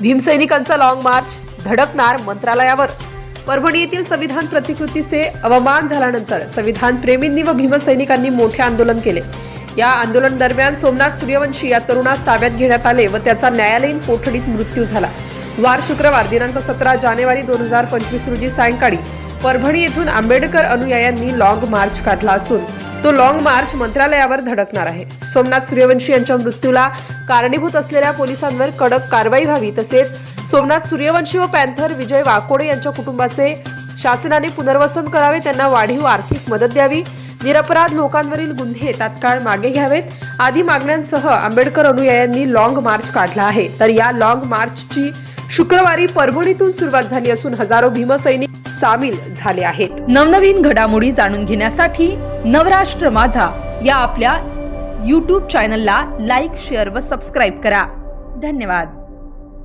भीमसैनिकांचा long march धडकणार मंत्रालयावर. परभणी येथील संविधान प्रतिकृतीचे अवमान झाल्यानंतर संविधान प्रेमींनी व भीमसैनिकांनी मोठे आंदोलन केले. या आंदोलन दरम्यान सोमनाथ सूर्यवंशी या तरुणास ताब्यात घेण्यात आले व त्याचा न्यायालयीन कोठडीत मृत्यू झाला. वार शुक्रवार दिनांक सतरा जानेवारी दोन हजार पंचवीस रोजी सायंकाळी परभणी येथून आंबेडकर अनुयायांनी लॉंग मार्च काढला असून तो लॉंग मार्च मंत्रालयावर धडकणार आहे. सोमनाथ सूर्यवंशी यांच्या मृत्यूला कारणीभूत असलेल्या पोलिसांवर कडक कारवाई व्हावी तसेच सोमनाथ सूर्यवंशी व पॅन्थर विजय वाकोडे यांच्या कुटुंबाचे शासनाने पुनर्वसन करावे त्यांना वाढीव आर्थिक मदत द्यावी. निरपराध लोकांवरील गुन्हे तात्काळ मागे घ्यावेत. आदी मागण्यांसह आंबेडकर अनुयायांनी लॉंग मार्च काढला आहे. तर या लॉंग मार्चची शुक्रवारी परभणीतून सुरुवात झाली असून हजारो भीमसैनिक सामील झाले आहेत. नवनवीन घडामोडी जाणून घेण्यासाठी नवराष्ट्र माझा या आपल्या यूट्यूब चॅनलला लाईक शेअर व सबस्क्राईब करा. धन्यवाद.